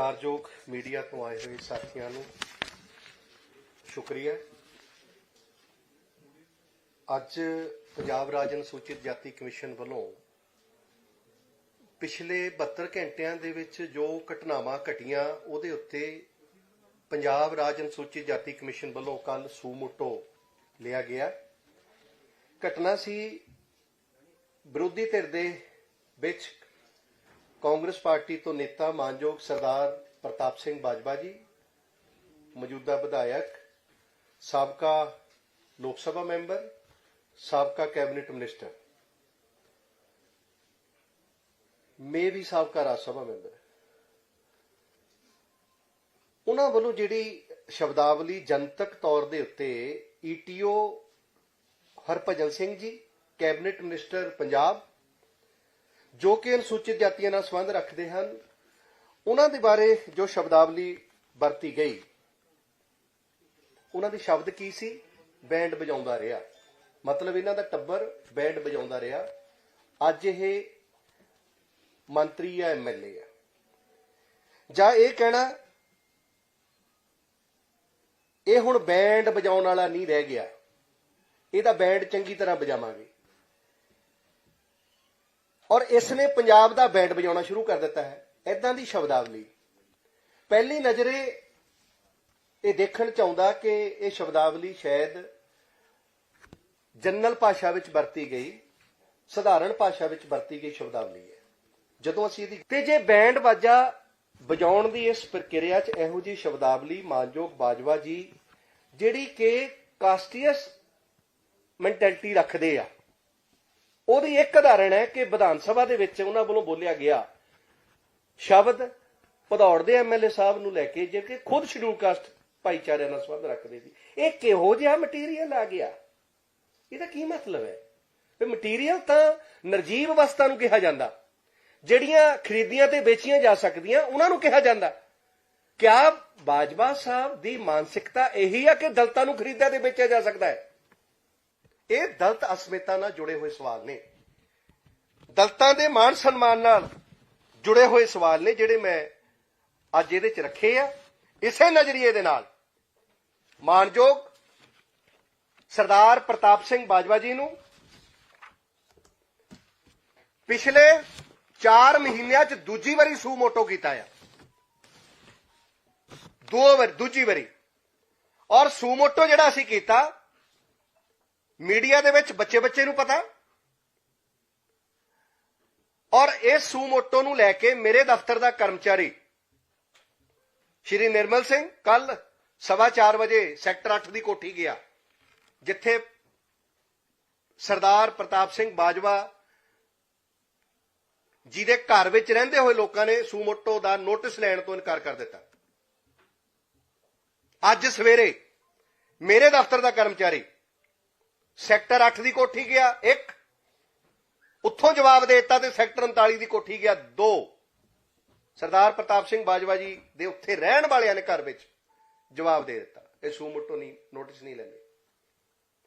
ਸਤਿਕਾਰਯੋਗ ਮੀਡੀਆ ਤੋਂ ਆਏ ਹੋਏ ਸਾਥੀਆਂ ਨੂੰ ਸ਼ੁਕਰੀਆ। ਅੱਜ ਪੰਜਾਬ ਰਾਜ ਅਨੁਸੂਚਿਤ ਜਾਤੀ ਕਮਿਸ਼ਨ ਵੱਲੋਂ ਪਿਛਲੇ 72 ਘੰਟਿਆਂ ਦੇ ਵਿੱਚ ਜੋ ਘਟਨਾਵਾਂ ਘਟੀਆਂ, ਉਹਦੇ ਉੱਤੇ ਪੰਜਾਬ ਰਾਜ ਅਨੁਸੂਚਿਤ ਜਾਤੀ ਕਮਿਸ਼ਨ ਵੱਲੋਂ ਕੱਲ ਸੂਮੋਟੋ ਲਿਆ ਗਿਆ। ਘਟਨਾ ਸੀ ਵਿਰੋਧੀ ਧਿਰ ਦੇ ਵਿੱਚ ਕਾਂਗਰਸ ਪਾਰਟੀ ਤੋਂ ਨੇਤਾ ਮਾਨਯੋਗ ਸਰਦਾਰ ਪ੍ਰਤਾਪ ਸਿੰਘ ਬਾਜਵਾ ਜੀ, ਮੌਜੂਦਾ ਵਿਧਾਇਕ, ਸਾਬਕਾ ਲੋਕ ਸਭਾ ਮੈਂਬਰ, ਸਾਬਕਾ ਕੈਬਨਿਟ ਮਿਨਿਸਟਰ। ਮੇ ਵੀ ਸਾਬਕਾ ਰਾਜ ਸਭਾ ਮੈਂਬਰ ਉਹਨਾਂ ਵੱਲੋਂ ਜਿਹੜੀ ਸ਼ਬਦਾਵਲੀ ਜਨਤਕ ਤੌਰ ਦੇ ਉੱਤੇ ETO Harbhajan Singh ji, cabinet minister Punjab ਜੋ ਕਿ ਅਨੁਸੂਚਿਤ ਜਾਤੀਆਂ ਨਾਲ ਸੰਬੰਧ ਰੱਖਦੇ ਹਨ, ਉਹਨਾਂ ਦੇ ਬਾਰੇ ਜੋ ਸ਼ਬਦਾਵਲੀ ਵਰਤੀ ਗਈ, ਉਹਨਾਂ ਦੇ ਸ਼ਬਦ ਕੀ ਸੀ? ਬੈਂਡ ਵਜਾਉਂਦਾ ਰਿਹਾ। ਮਤਲਬ ਇਹਨਾਂ ਦਾ ਟੱਬਰ ਬੈਂਡ ਵਜਾਉਂਦਾ ਰਿਹਾ। ਅੱਜ ਇਹ ਮੰਤਰੀ ਜਾਂ ਐਮਐਲਏ ਆ। ਜਾਂ ਇਹ ਕਹਿਣਾ, ਇਹ ਹੁਣ ਬੈਂਡ ਵਜਾਉਣ ਵਾਲਾ ਨਹੀਂ ਰਹਿ ਗਿਆ। ਇਹਦਾ ਬੈਂਡ ਚੰਗੀ ਤਰ੍ਹਾਂ ਵਜਾਵਾਂਗੇ। ਔਰ ਇਸ ਨੇ ਪੰਜਾਬ ਦਾ ਬੈਂਡ ਵਜਾਉਣਾ ਸ਼ੁਰੂ ਕਰ ਦਿੱਤਾ ਹੈ। ਐਦਾਂ ਦੀ ਸ਼ਬਦਾਵਲੀ। ਪਹਿਲੀ ਨਜ਼ਰੇ ਇਹ ਦੇਖਣ ਚ ਆਉਂਦਾ ਕਿ ਇਹ ਸ਼ਬਦਾਵਲੀ ਸ਼ਾਇਦ ਜਨਰਲ ਭਾਸ਼ਾ ਵਿੱਚ ਵਰਤੀ ਗਈ, ਸਧਾਰਨ ਭਾਸ਼ਾ ਵਿੱਚ ਵਰਤੀ ਗਈ ਸ਼ਬਦਾਵਲੀ ਹੈ। ਜਦੋਂ ਅਸੀਂ ਇਹਦੀ ਤੇ ਜੇ ਬੈਂਡ ਵਾਜਾ ਵਜਾਉਣ ਦੀ ਇਸ ਪ੍ਰਕਿਰਿਆ 'ਚ ਇਹੋ ਜੀ ਸ਼ਬਦਾਵਲੀ, ਮਾਨਯੋਗ ਬਾਜਵਾ ਜੀ, ਜਿਹੜੀ ਕਿ ਕਾਸਟੀਅਸ ਮੈਂਟੈਲਿਟੀ ਰੱਖਦੇ ਆ ਉਹਦੀ ਇੱਕ ਉਦਾਹਰਣ ਹੈ ਕਿ ਵਿਧਾਨ ਸਭਾ ਦੇ ਵਿੱਚ ਉਹਨਾਂ ਵੱਲੋਂ ਬੋਲਿਆ ਗਿਆ, ਸ਼ਬਦ ਭਦੌੜ ਦੇ ਐਮਐਲਏ ਸਾਹਿਬ ਨੂੰ ਲੈ ਕੇ ਜਿਹੜੇ ਕਿ ਖੁਦ ਸ਼ਡਿਊਲ ਕਾਸਟ ਭਾਈਚਾਰੇ ਨਾਲ ਸੰਬੰਧ ਰੱਖਦੇ ਸੀ। ਇਹ ਕਿਹੋ ਜਿਹਾ ਮਟੀਰੀਅਲ ਆ ਗਿਆ? ਇਹਦਾ ਕੀ ਮਤਲਬ ਹੈ? ਇਹ ਮਟੀਰੀਅਲ ਤਾਂ ਨਰਜੀਵ ਅਵਸਥਾ ਨੂੰ ਕਿਹਾ ਜਾਂਦਾ। ਜਿਹੜੀਆਂ ਖਰੀਦੀਆਂ ਤੇ ਵੇਚੀਆਂ ਜਾ ਸਕਦੀਆਂ, ਉਹਨਾਂ ਨੂੰ ਕਿਹਾ ਜਾਂਦਾ। ਕਿਆ ਬਾਜਵਾ ਸਾਹਿਬ ਦੀ ਮਾਨਸਿਕਤਾ ਇਹੀ ਆ ਕਿ ਦਲਤਾਂ ਨੂੰ ਖਰੀਦਿਆ ਤੇ ਵੇਚਿਆ ਜਾ ਸਕਦਾ ਹੈ? ਇਹ ਦਲਤ ਅਸਮਿਤਾ ਨਾਲ ਜੁੜੇ ਹੋਏ ਸਵਾਲ ਨੇ। ਦਲਤਾਂ ਦੇ ਮਾਣ ਸਨਮਾਨ ਨਾਲ ਜੁੜੇ ਹੋਏ ਸਵਾਲ ਨੇ ਜਿਹੜੇ ਮੈਂ ਅੱਜ ਇਹਦੇ 'ਚ ਰੱਖੇ ਆ। ਇਸੇ ਨਜ਼ਰੀਏ ਦੇ ਨਾਲ ਮਾਨਯੋਗ ਸਰਦਾਰ ਪ੍ਰਤਾਪ ਸਿੰਘ ਬਾਜਵਾ ਜੀ ਨੂੰ ਪਿਛਲੇ 4 ਮਹੀਨਿਆਂ 'ਚ ਦੂਜੀ ਵਾਰੀ ਸੂ ਮੋਟੋ ਕੀਤਾ ਆ। ਦੋ ਵਾਰ, ਦੂਜੀ ਵਾਰੀ। ਔਰ ਸੂਮੋਟੋ ਜਿਹੜਾ ਅਸੀਂ ਕੀਤਾ ਮੀਡੀਆ ਦੇ ਵਿੱਚ ਬੱਚੇ ਬੱਚੇ ਨੂੰ ਪਤਾ? ਔਰ ਇਸ ਸੂਮੋਟੋ ਨੂੰ ਲੈ ਕੇ ਮੇਰੇ ਦਫ਼ਤਰ ਦਾ ਕਰਮਚਾਰੀ, ਸ਼੍ਰੀ ਨਿਰਮਲ ਸਿੰਘ, ਕੱਲ ਸਵਾ 4 ਵਜੇ ਸੈਕਟਰ 8 ਦੀ ਕੋਠੀ ਗਿਆ, ਜਿੱਥੇ ਸਰਦਾਰ ਪ੍ਰਤਾਪ ਸਿੰਘ ਬਾਜਵਾ ਜਿਹਦੇ ਘਰ ਵਿੱਚ ਰਹਿੰਦੇ ਹੋਏ ਲੋਕਾਂ ਨੇ ਸੂਮੋਟੋ ਦਾ ਨੋਟਿਸ ਲੈਣ ਤੋਂ ਇਨਕਾਰ ਕਰ ਦਿੱਤਾ। ਅੱਜ ਸਵੇਰੇ ਮੇਰੇ ਦਫ਼ਤਰ ਦਾ ਕਰਮਚਾਰੀ ਸੈਕਟਰ 8 ਦੀ ਕੋਠੀ ਗਿਆ, ਇੱਕ। ਉੱਥੋਂ ਜਵਾਬ ਦੇ ਦਿੱਤਾ ਤੇ ਸੈਕਟਰ 39 ਦੀ ਕੋਠੀ ਗਿਆ, ਦੋ। ਸਰਦਾਰ ਪ੍ਰਤਾਪ ਸਿੰਘ ਬਾਜਵਾ ਜੀ ਦੇ ਉੱਥੇ ਰਹਿਣ ਵਾਲਿਆਂ ਨੇ ਘਰ ਵਿੱਚ ਜਵਾਬ ਦੇ ਦਿੱਤਾ। ਇਹ ਸੂਮੋਟੋ ਨਹੀਂ, ਨੋਟਿਸ ਨਹੀਂ ਲੈਂਦੇ।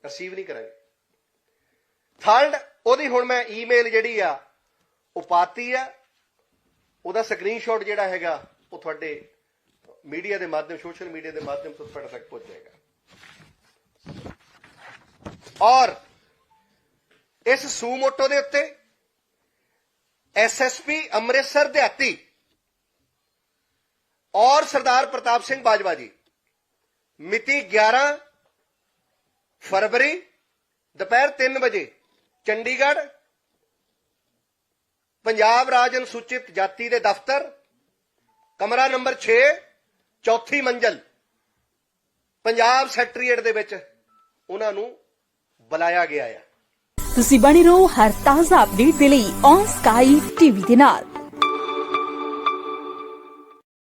ਰਿਸੀਵ ਨਹੀਂ ਕਰਾਂਗੇ। ਥਰਡ ਉਹਦੀ ਹੁਣ ਮੈਂ ਈਮੇਲ ਜਿਹੜੀ ਆ, ਉਹ ਪਾਤੀ ਆ। ਉਹਦਾ ਸਕਰੀਨਸ਼ਾਟ ਜਿਹੜਾ ਹੈਗਾ, ਉਹ ਤੁਹਾਡੇ ਮੀਡੀਆ ਦੇ ਮਾਧਿਅਮ ਸੋਸ਼ਲ ਮੀਡੀਆ ਦੇ ਮਾਧਿਅਮ ਤੋਂ ਤੁਹਾਡੇ ਤੱਕ ਪਹੁੰਚ ਜਾਏਗਾ। ਔਰ ਇਸ ਸੂਮੋਟੋ ਦੇ ਉੱਤੇ ਐਸਐਸਪੀ ਅੰਮ੍ਰਿਤਸਰ ਦਿਹਾਤੀ ਔਰ ਸਰਦਾਰ ਪ੍ਰਤਾਪ ਸਿੰਘ ਬਾਜਵਾ ਜੀ। ਮਿਤੀ 11 ਫਰਵਰੀ, ਦੁਪਹਿਰ 3 ਵਜੇ ਚੰਡੀਗੜ੍ਹ, ਪੰਜਾਬ ਰਾਜ ਅਨੁਸੂਚਿਤ ਜਾਤੀ ਦੇ ਦਫ਼ਤਰ, ਕਮਰਾ ਨੰਬਰ 6 ਚੌਥੀ ਮੰਜ਼ਲ, ਪੰਜਾਬ ਸੈਕਟਰੀਏਟ ਦੇ ਵਿੱਚ ਉਹਨਾਂ ਨੂੰ ਬੁਲਾਇਆ ਗਿਆ ਹੈ ਤੁਸੀਂ ਬਣੇ ਰਹੋ ਹਰ ਤਾਜ਼ਾ ਅਪਡੇਟ ਦੇ ਲਈ ਔਨ ਸਕਾਈ ਟੀਵੀ ਦੇ ਨਾਲ।